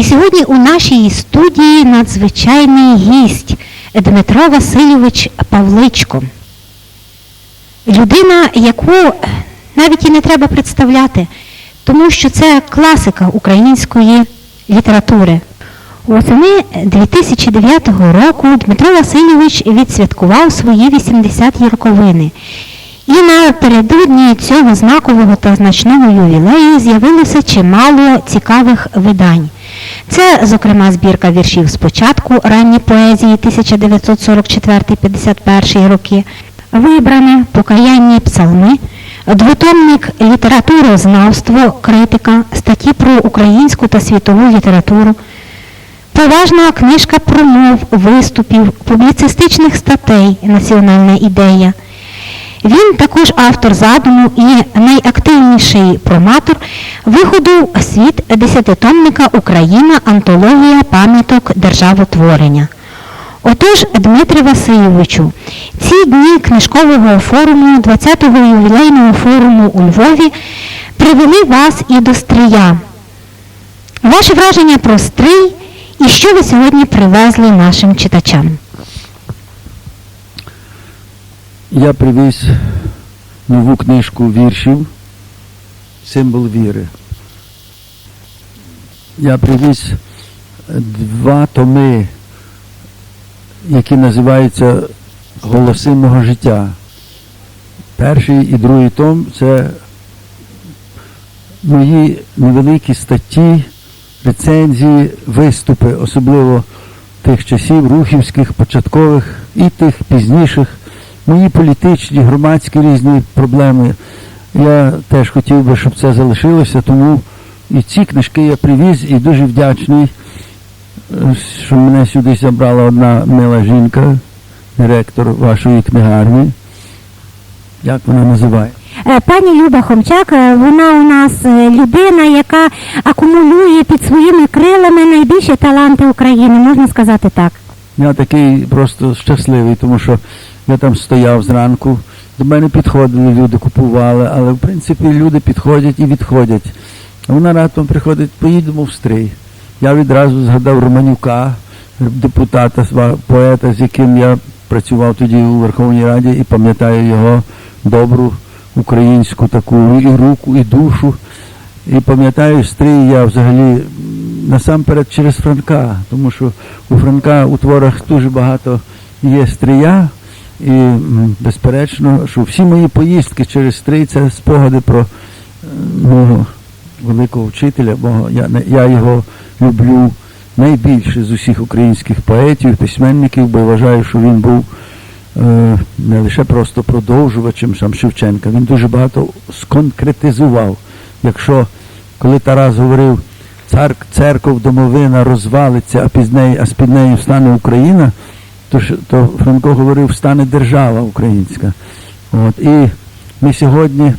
І сьогодні у нашій студії надзвичайний гість Дмитро Васильович Павличко. Людина, яку навіть і не треба представляти, тому що це класика української літератури. Восени 2009 року Дмитро Васильович відсвяткував свої 80-ті роковини. І напередодні цього знакового та значного ювілею з'явилося чимало цікавих видань. Це, зокрема, збірка віршів спочатку ранні поезії 1944-51 роки, вибране покаянні псалми, двотомник літературознавство, критика, статті про українську та світову літературу, поважна книжка промов, виступів, публіцистичних статей Національна ідея. Він також автор задуму і найактивніший проматор виходу світ десятитомника Україна антологія пам'яток державотворення. Отож, Дмитрі Васильовичу, ці дні книжкового форуму, 20-го ювілейного форуму у Львові привели вас і до стрия. Ваші враження про стрий і що ви сьогодні привезли нашим читачам? Я привіз нову книжку віршів Символ віри. Я привіз два томи, які називаються Голоси мого життя. Перший і другий том це мої невеликі статті, рецензії, виступи, особливо тих часів, рухівських, початкових і тих пізніших мої політичні, громадські різні проблеми. Я теж хотів би, щоб це залишилося, тому і ці книжки я привіз і дуже вдячний, е, що мене сюди забрала одна мила жінка, директор вашої книгарні. Як вона називає? Е, Пані Люба Хомчак, е, вона у нас людина, яка акумулює під своїми крилами найбільші таланти України, можна сказати так. Я такий просто щасливий, тому що я там стояв зранку, до мене підходили, люди купували, але в принципі люди підходять і відходять. А вона раптом приходить, поїдемо в стрий. Я відразу згадав Романюка, депутата, поета, з яким я працював тоді у Верховній Раді і пам'ятаю його добру українську таку і руку, і душу. І пам'ятаю, стрій я взагалі насамперед через Франка, тому що у Франка у творах дуже багато є стрія, і безперечно, що всі мої поїздки через стрій це спогади про е, мого великого вчителя, бо я, я його люблю найбільше з усіх українських поетів, письменників, бо вважаю, що він був е, не лише просто продовжувачем сам Шевченка, він дуже багато сконкретизував. Якщо коли Тарас говорив, церков домовина розвалиться, а пізнеї, а з під нею стане Україна, то, то Франко говорив, стане держава українська. От, і ми сьогодні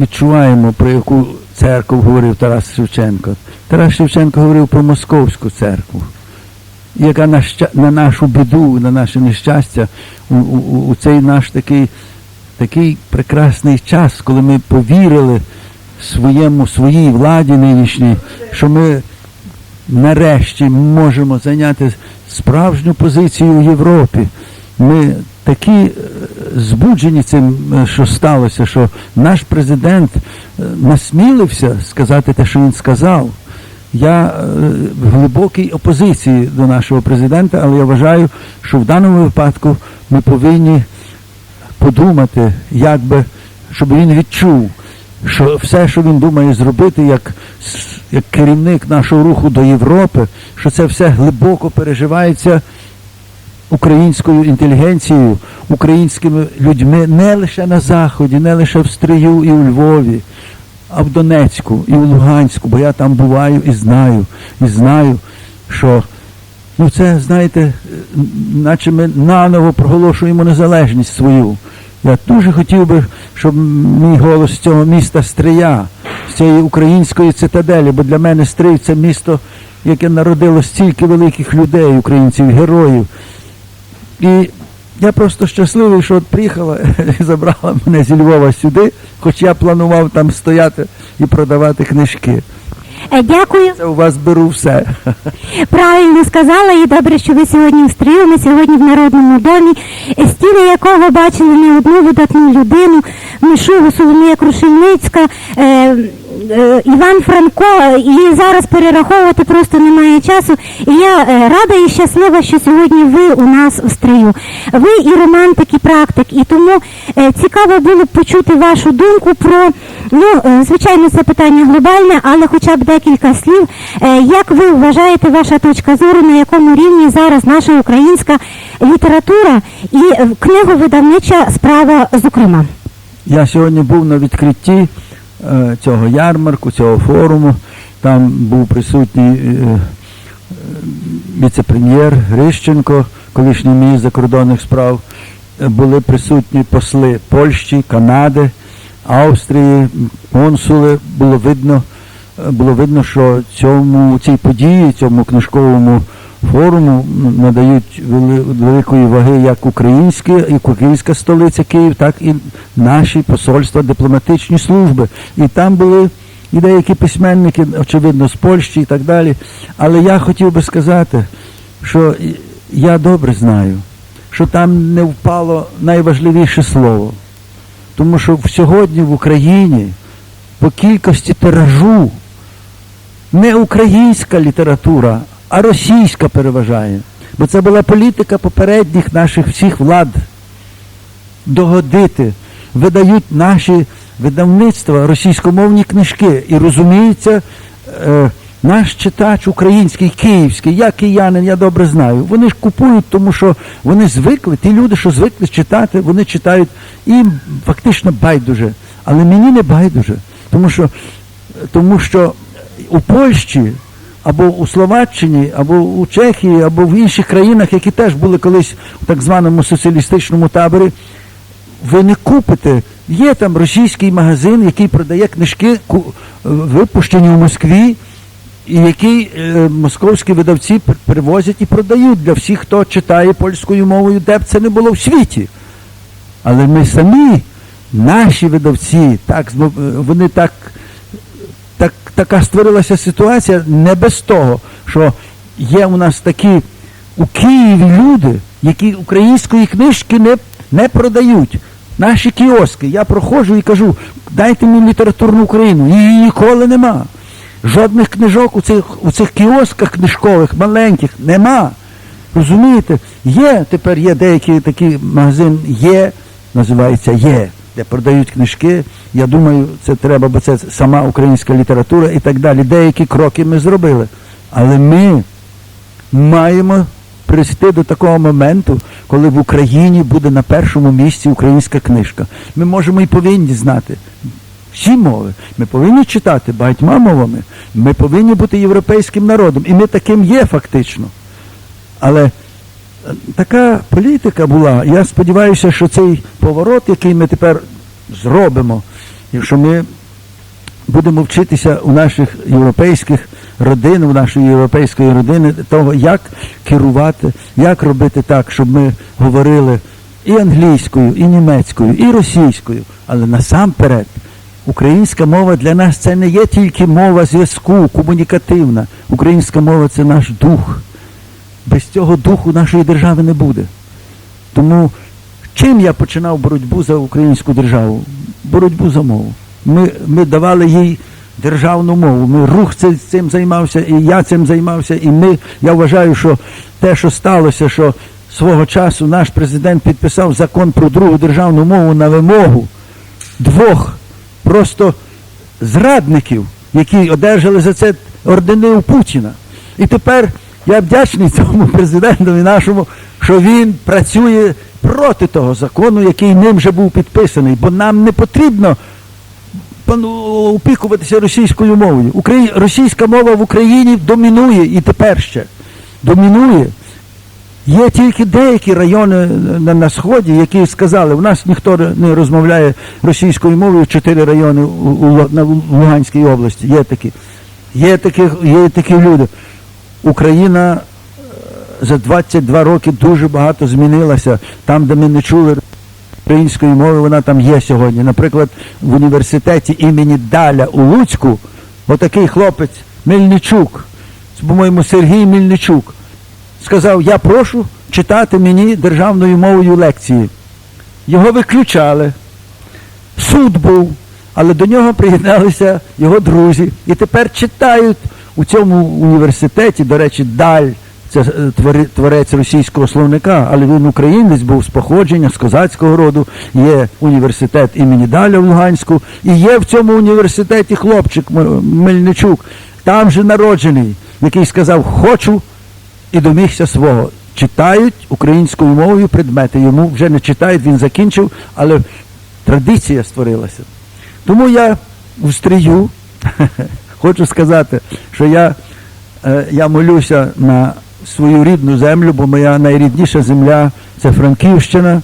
відчуваємо, про яку церкву говорив Тарас Шевченко. Тарас Шевченко говорив про московську церкву, яка на, на нашу біду, на наше нещастя, у, у, у цей наш такий, такий прекрасний час, коли ми повірили своєму, своїй владі нинішній, що ми нарешті можемо зайняти справжню позицію у Європі. Ми такі е, збуджені цим, е, що сталося, що наш президент е, насмілився сказати те, що він сказав. Я в глибокій опозиції до нашого президента, але я вважаю, що в даному випадку ми повинні подумати, як би, щоб він відчув, що все, що він думає зробити як, як керівник нашого руху до Європи, що це все глибоко переживається українською інтелігенцією, українськими людьми не лише на Заході, не лише в Стрию і у Львові, а в Донецьку і у Луганську, бо я там буваю і знаю, і знаю, що ну це, знаєте, наче ми наново проголошуємо незалежність свою. Я дуже хотів би, щоб мій голос з цього міста Стрия, з цієї української цитаделі, бо для мене Стрий це місто, яке народило стільки великих людей, українців, героїв. І я просто щасливий, що от приїхала і забрала мене зі Львова сюди, хоч я планував там стояти і продавати книжки. Е, Дякую. Це у вас беру все. Правильно сказала, і добре, що ви сьогодні встріли. Ми сьогодні в Народному домі, е, стіни якого бачили не одну видатну людину, Мишугу Соломія Крушельницька, е, Іван Франко, і зараз перераховувати просто немає часу. І я е, рада і щаслива, що сьогодні ви у нас в стрию. Ви і романтик, і практик, і тому е, цікаво було б почути вашу думку про, ну, е, звичайно, це питання глобальне, але хоча б декілька слів. Е, Як ви вважаєте, ваша точка зору, на якому рівні зараз наша українська література і е, книговидавнича справа, зокрема? Я сьогодні був на відкритті е, цього ярмарку, цього форуму. Там був присутній е, е, віце-прем'єр Грищенко, колишній міністр закордонних справ. Е, Були присутні посли Польщі, Канади, Австрії, консули. Було видно, е, було видно, що цьому цій події, цьому книжковому форуму надають великої ваги як українські, як українська столиця Київ, так і наші посольства, дипломатичні служби. І там були і деякі письменники, очевидно, з Польщі і так далі. Але я хотів би сказати, що я добре знаю, що там не впало найважливіше слово. Тому що сьогодні в Україні по кількості тиражу не українська література, а російська переважає. Бо це була політика попередніх наших всіх влад догодити. Видають наші видавництва російськомовні книжки. І розуміється, е, наш читач український, київський, я киянин, я добре знаю. Вони ж купують, тому що вони звикли, ті люди, що звикли читати, вони читають їм фактично байдуже. Але мені не байдуже, тому що, тому що у Польщі або у Словаччині, або у Чехії, або в інших країнах, які теж були колись у так званому соціалістичному таборі, ви не купите. Є там російський магазин, який продає книжки, е, випущені в Москві, і який е, московські видавці привозять і продають для всіх, хто читає польською мовою, де б це не було в світі. Але ми самі, наші видавці, так, е, вони так, така створилася ситуація не без того, що є у нас такі у Києві люди, які української книжки не, не продають. Наші кіоски. Я проходжу і кажу, дайте мені літературну Україну. Її ніколи нема. Жодних книжок у цих, у цих кіосках книжкових, маленьких, нема. Розумієте? Є, тепер є деякий такий магазин, є, називається Є, де продають книжки. Я думаю, це треба, бо це сама українська література і так далі. Деякі кроки ми зробили. Але ми маємо прийти до такого моменту, коли в Україні буде на першому місці українська книжка. Ми можемо і повинні знати всі мови. Ми повинні читати багатьма мовами. Ми повинні бути європейським народом. І ми таким є фактично. Але така політика була. Я сподіваюся, що цей поворот, який ми тепер зробимо, і що ми будемо вчитися у наших європейських родин, у нашої європейської родини, того, як керувати, як робити так, щоб ми говорили і англійською, і німецькою, і російською, але насамперед. Українська мова для нас це не є тільки мова зв'язку, комунікативна. Українська мова це наш дух. Без цього духу нашої держави не буде. Тому чим я починав боротьбу за українську державу? Боротьбу за мову. Ми, ми давали їй державну мову. Ми рух цим займався, і я цим займався. І ми, я вважаю, що те, що сталося, що свого часу наш президент підписав закон про другу державну мову на вимогу двох просто зрадників, які одержали за це ордени у Путіна. І тепер я вдячний цьому президентові нашому, що він працює проти того закону, який ним вже був підписаний, бо нам не потрібно опікуватися російською мовою. Украї... Російська мова в Україні домінує і тепер ще. домінує. Є тільки деякі райони на, на сході, які сказали, у нас ніхто не розмовляє російською мовою, чотири райони у, у, на Луганській області. Є такі. Є такі, є такі люди. Україна е, за 22 роки дуже багато змінилася. Там, де ми не чули української мови, вона там є сьогодні. Наприклад, в університеті імені Даля у Луцьку, отакий хлопець Мельничук, по-моєму, Сергій Мельничук, сказав, я прошу читати мені державною мовою лекції. Його виключали. Суд був, але до нього приєдналися його друзі. І тепер читають у цьому університеті, до речі, Даль, це е, творець російського словника, але він українець був з походження, з козацького роду. Є університет імені Даля в Луганську. І є в цьому університеті хлопчик Мельничук, там же народжений, який сказав Хочу і домігся свого. Читають українською мовою предмети. Йому вже не читають, він закінчив, але традиція створилася. Тому я в стрію хочу сказати, що я, е, я молюся на свою рідну землю, бо моя найрідніша земля це Франківщина.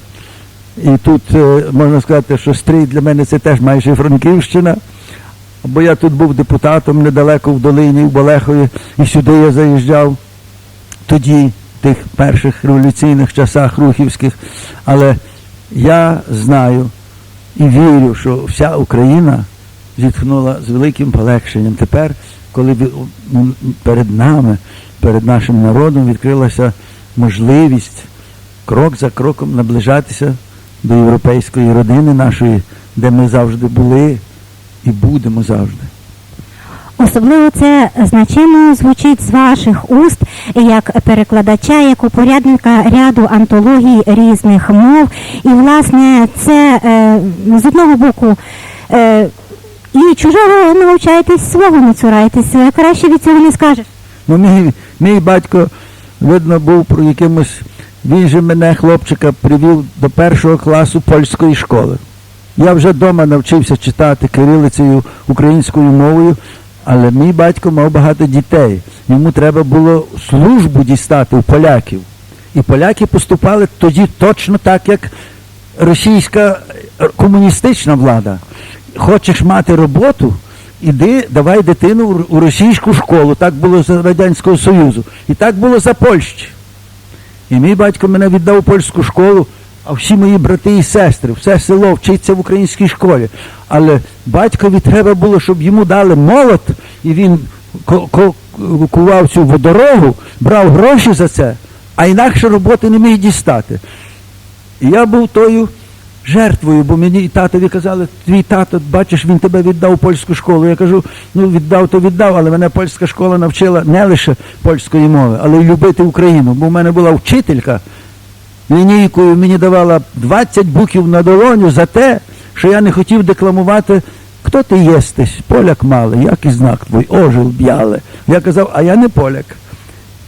І тут е, можна сказати, що стрій для мене це теж майже Франківщина. Бо я тут був депутатом недалеко в долині, в Болехові, і сюди я заїжджав тоді, в тих перших революційних часах рухівських. Але я знаю і вірю, що вся Україна зітхнула з великим полегшенням. Тепер, коли ви- перед нами, перед нашим народом відкрилася можливість крок за кроком наближатися до європейської родини нашої, де ми завжди були і будемо завжди. Особливо це значимо звучить з ваших уст як перекладача, як упорядника ряду антологій різних мов. І, власне, це е, з одного боку е, і чужого навчаєтесь свого не цурайтесь. Краще від цього не скажеш. Ну, мій, мій батько, видно, був про якимось. Він же мене, хлопчика, привів до першого класу польської школи. Я вже вдома навчився читати кирилицею українською мовою, але мій батько мав багато дітей. Йому треба було службу дістати у поляків. І поляки поступали тоді точно так, як російська е, комуністична влада. Хочеш мати роботу, іди, давай дитину у- російську школу. Так було за Радянського Союзу. І так було за Польщі. І мій батько мене віддав у польську школу, а всі мої брати і сестри, все село вчиться в українській школі. Але батькові треба було, щоб йому дали молот, і він кував цю водорогу, брав гроші за це, а інакше роботи не міг дістати. І я був тою жертвою, бо мені і татові казали, твій тато, бачиш, він тебе віддав польську школу. Я кажу, ну віддав, то віддав, але мене польська школа навчила не лише польської мови, але й любити Україну. Бо в мене була вчителька, лінійкою мені давала 20 буків на долоню за те, що я не хотів декламувати, хто ти єстесь, поляк малий, який знак твій, ожил б'яле. Я казав, а я не поляк.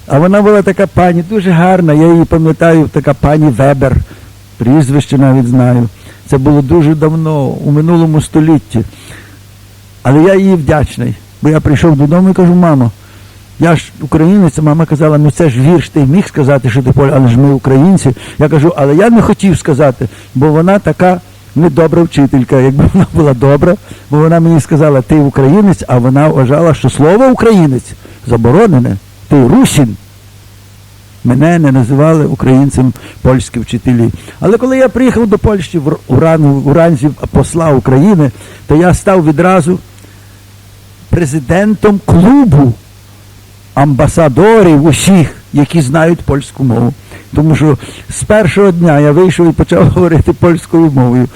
А вона була така пані, дуже гарна, я її пам'ятаю, така пані Вебер, прізвище навіть знаю. Це було дуже давно, у минулому столітті. Але я їй вдячний, бо я прийшов додому і кажу, мамо, я ж українець, мама казала, ну це ж вірш, ти міг сказати, що ти поляк, але ж ми українці. Я кажу, але я не хотів сказати, бо вона така недобра вчителька. Якби вона була добра, бо вона мені сказала, ти українець, а вона вважала, що слово українець заборонене, ти русін. Мене не називали українцем польські вчителі. Але коли я приїхав до Польщі в Р- у, ран, у ранзі посла України, то я став відразу президентом клубу амбасадорів усіх, які знають польську мову. Тому що з першого дня я вийшов і почав говорити польською мовою.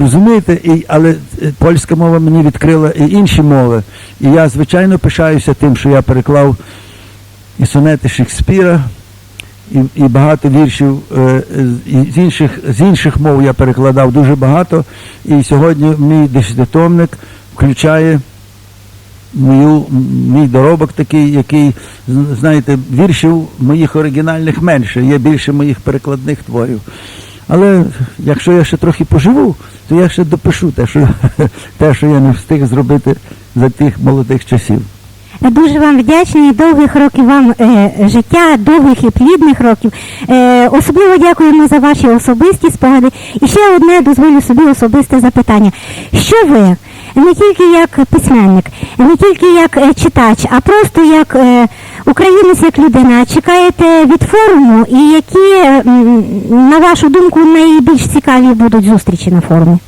Розумієте, і, але е, польська мова мені відкрила і інші мови. І я, звичайно, пишаюся тим, що я переклав і сонети Шекспіра, і, і багато віршів е, з- інших, з інших мов я перекладав дуже багато. І сьогодні мій десятитомник включає мою, мій доробок такий, який, знаєте, віршів моїх оригінальних менше, є більше моїх перекладних творів. Але якщо я ще трохи поживу, то я ще допишу те, що, те, що я не встиг зробити за тих молодих часів. Дуже вам вдячні, довгих років вам е, життя, довгих і плідних років. Е, особливо дякуємо за ваші особисті спогади. І ще одне дозволю собі особисте запитання. Що ви, не тільки як письменник, не тільки як е, читач, а просто як е, українець, як людина, чекаєте від форуму і які, на вашу думку, найбільш цікаві будуть зустрічі на форумі?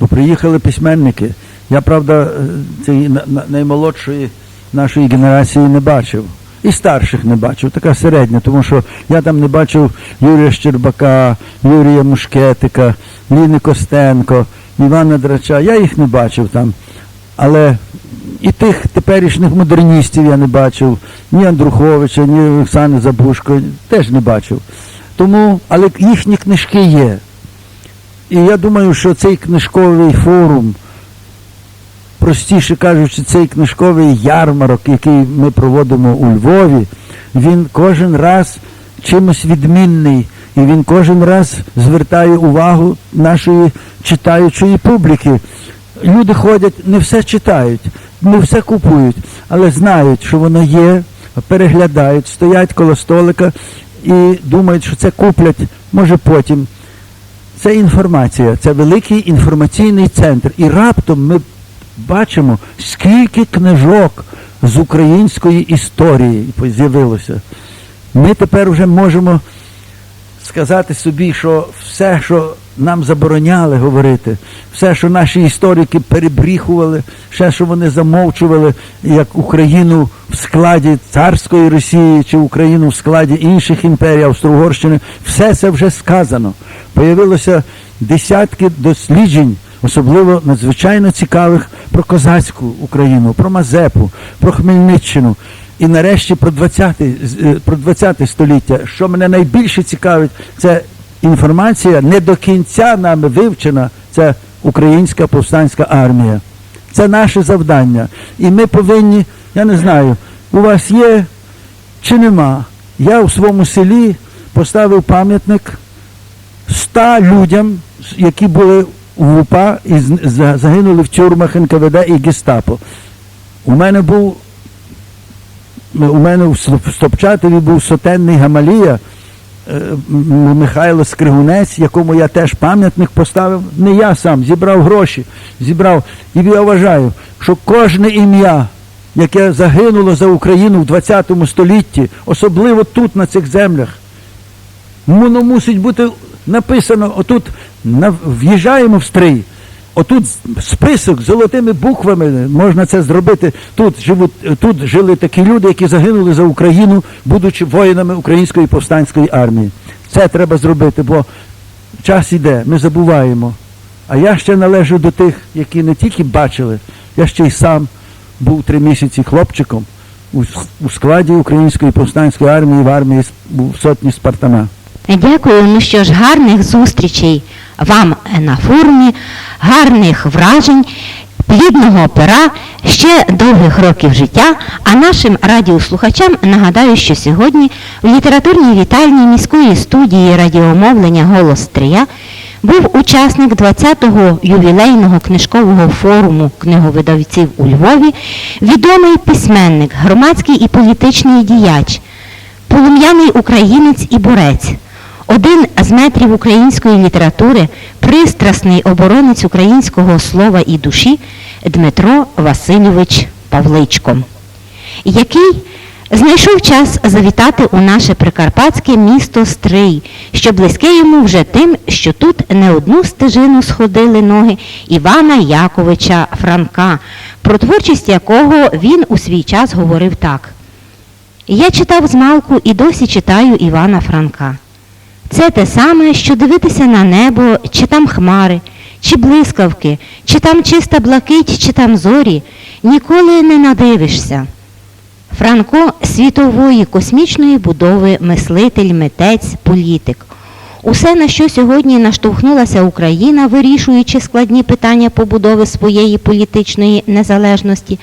Бо приїхали письменники. Я, правда, е, на- на- наймолодшої нашої генерації не бачив. І старших не бачив, така середня, тому що я там не бачив Юрія Щербака, Юрія Мушкетика, Ліни Костенко, Івана Драча. Я їх не бачив там. Але і тих теперішніх модерністів я не бачив, ні Андруховича, ні Оксани Забушко, теж не бачив. Тому, але їхні книжки є. І я думаю, що цей книжковий форум, простіше кажучи, цей книжковий ярмарок, який ми проводимо у Львові, він кожен раз чимось відмінний. І він кожен раз звертає увагу нашої читаючої публіки. Люди ходять, не все читають, не все купують, але знають, що воно є, переглядають, стоять коло столика і думають, що це куплять, може потім. Це інформація, це великий інформаційний центр. І раптом ми бачимо, скільки книжок з української історії з'явилося. Ми тепер вже можемо сказати собі, що все, що нам забороняли говорити, все, що наші історики перебріхували, все, що вони замовчували, як Україну в складі царської Росії чи Україну в складі інших імперій, Австро-Угорщини, все це вже сказано. Появилося десятки досліджень, особливо надзвичайно цікавих про козацьку Україну, про Мазепу, про Хмельниччину. І нарешті про 20, про 20 століття. Що мене найбільше цікавить, це інформація не до кінця нами вивчена, це українська повстанська армія. Це наше завдання. І ми повинні, я не знаю, у вас є чи нема. Я у своєму селі поставив пам'ятник 100 людям, які були в УПА і загинули в тюрмах НКВД і Гестапо. У мене був у мене в Стоп- Стопчатові був сотенний Гамалія е, Михайло Скригунець, якому я теж пам'ятник поставив. Не я сам, зібрав гроші, зібрав. І я вважаю, що кожне ім'я, яке загинуло за Україну в 20 столітті, особливо тут, на цих землях, воно мусить бути написано отут, в'їжджаємо в стрий. Отут список з золотими буквами можна це зробити. Тут живуть, тут жили такі люди, які загинули за Україну, будучи воїнами української повстанської армії. Це треба зробити, бо час іде, ми забуваємо. А я ще належу до тих, які не тільки бачили, я ще й сам був три місяці хлопчиком у, складі української повстанської армії в армії в сотні Спартана. Дякую. Ну що ж, гарних зустрічей вам на форумі, гарних вражень, плідного пера, ще довгих років життя. А нашим радіослухачам нагадаю, що сьогодні в літературній вітальні міської студії радіомовлення Голос Стрия був учасник 20-го ювілейного книжкового форуму книговидавців у Львові, відомий письменник, громадський і політичний діяч, полум'яний українець і борець, один з метрів української літератури, пристрасний оборонець українського слова і душі Дмитро Васильович Павличко, який знайшов час завітати у наше прикарпатське місто Стрий, що близьке йому вже тим, що тут не одну стежину сходили ноги Івана Яковича Франка, про творчість якого він у свій час говорив так. Я читав змалку і досі читаю Івана Франка. Це те саме, що дивитися на небо, чи там хмари, чи блискавки, чи там чиста блакить, чи там зорі, ніколи не надивишся. Франко світової космічної будови, мислитель, митець, політик. Усе, на що сьогодні наштовхнулася Україна, вирішуючи складні питання побудови своєї політичної незалежності,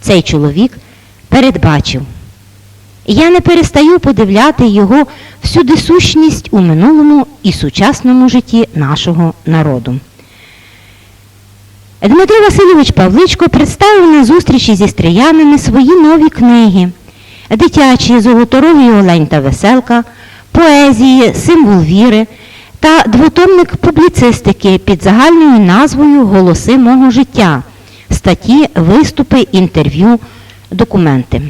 цей чоловік передбачив. Я не перестаю подивляти його всюди сущність у минулому і сучасному житті нашого народу. Дмитро Васильович Павличко представив на зустрічі зі стріянами свої нові книги: дитячі Золоторогий Олень та Веселка, поезії, символ віри та двотомник публіцистики під загальною назвою Голоси мого життя, статті, виступи, інтерв'ю, документи.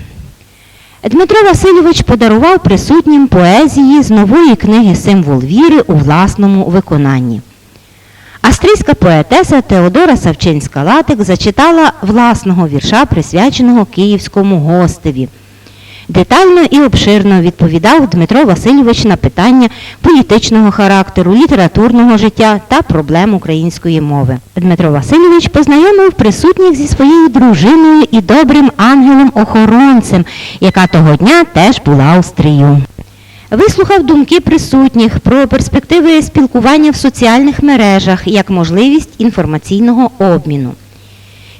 Дмитро Васильович подарував присутнім поезії з нової книги Символ віри у власному виконанні. Австрійська поетеса Теодора Савчинська-Латик зачитала власного вірша, присвяченого київському гостеві. Детально і обширно відповідав Дмитро Васильович на питання політичного характеру, літературного життя та проблем української мови. Дмитро Васильович познайомив присутніх зі своєю дружиною і добрим ангелом-охоронцем, яка того дня теж була у стрію. Вислухав думки присутніх про перспективи спілкування в соціальних мережах як можливість інформаційного обміну.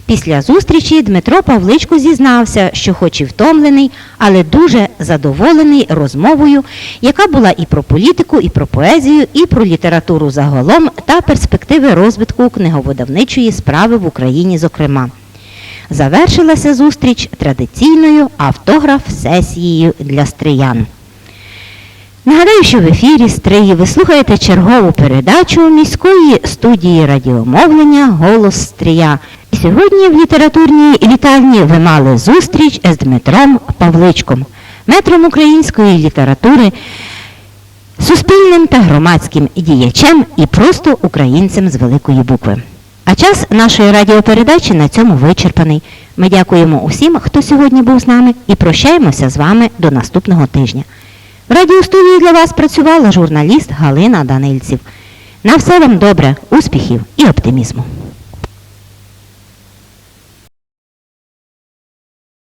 Після зустрічі Дмитро Павличко зізнався, що хоч і втомлений, але дуже задоволений розмовою, яка була і про політику, і про поезію, і про літературу загалом та перспективи розвитку книговидавничої справи в Україні, зокрема. Завершилася зустріч традиційною автограф-сесією для стриян. Нагадаю, що в ефірі Стриї ви слухаєте чергову передачу міської студії радіомовлення Голос Стрия. І сьогодні в літературній літальні ви мали зустріч з Дмитром Павличком, метром української літератури, суспільним та громадським діячем і просто українцем з великої букви. А час нашої радіопередачі на цьому вичерпаний. Ми дякуємо усім, хто сьогодні був з нами, і прощаємося з вами до наступного тижня. В радіостудії для вас працювала журналіст Галина Данильців. На все вам добре, успіхів і оптимізму.